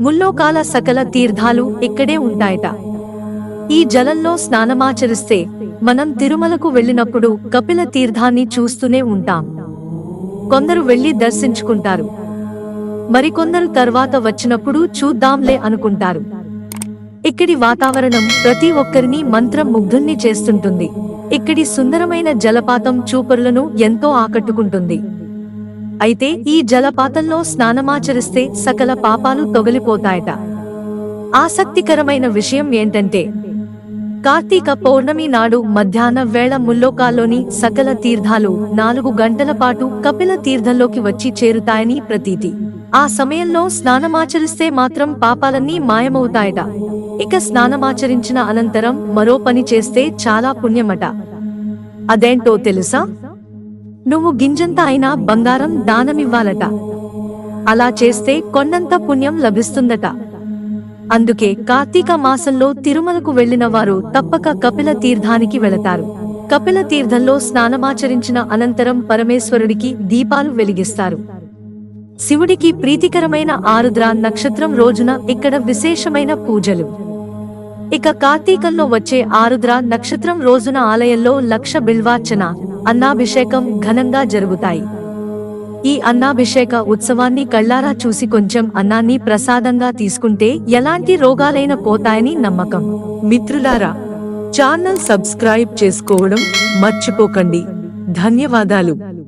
ముల్లోకాల సకల తీర్థాలు ఇక్కడే ఉంటాయట. ఈ జలంలో స్నానమాచరిస్తే మనం తిరుమలకు వెళ్ళినప్పుడు కపిల తీర్థాన్ని చూస్తూనే ఉంటాం. కొందరు వెళ్ళి దర్శించుకుంటారు. మరికొందరు తర్వాత వచ్చినప్పుడు చూద్దాంలే అనుకుంటారు. ఇక్కడి వాతావరణం ప్రతి ఒక్కరిని మంత్రం ముగ్ధుల్ని చేస్తుంటుంది. ఇక్కడి సుందరమైన జలపాతం చూపరులను ఎంతో ఆకట్టుకుంటుంది. అయితే ఈ జలపాతంలో స్నానమాచరిస్తే సకల పాపాలు తొగలిపోతాయట. ఆసక్తికరమైన విషయం ఏంటంటే కార్తీక పౌర్ణమి నాడు మధ్యాహ్న వేళ ముల్లోకాల్లోని సకల తీర్థాలు నాలుగు గంటల పాటు కపిల తీర్థంలోకి వచ్చి చేరుతాయని ప్రతీతి. ఆ సమయంలో స్నానమాచరిస్తే మాత్రం పాపాలన్నీ మాయమవుతాయట. ఇక స్నానమాచరించిన అనంతరం మరో పని చేస్తే చాలా పుణ్యమట. అదేంటో తెలుసా? నువ్వు గింజంత అయినా బంగారం దానమివ్వాలట. అలా చేస్తే కొండంత పుణ్యం లభిస్తుందట. అందుకే కార్తీక మాసంలో తిరుమలకు వెళ్ళిన వారు తప్పక కపిల తీర్థానికి వెళతారు. కపిల తీర్థంలో స్నానమాచరించిన అనంతరం పరమేశ్వరుడికి దీపాలు వెలిగిస్తారు. శివుడికి ప్రీతికరమైన ఆరుద్ర నక్షత్రం రోజున ఇక్కడ విశేషమైన పూజలు. ఇక కార్తీకంలో వచ్చే ఆరుద్ర నక్షత్రం రోజున ఆలయంలో లక్ష బిల్వార్చన అన్నాభిషేకం ఘనంగా జరుగుతాయి. ఈ అన్నాభిషేక ఉత్సవాన్ని కళ్ళారా చూసి కొంచెం అన్నాన్ని ప్రసాదంగా తీసుకుంటే ఎలాంటి రోగాలైన పోతాయని నమ్మకం. మిత్రులారా ఛానల్ సబ్స్క్రైబ్ చేసుకోవడం మర్చిపోకండి. ధన్యవాదాలు.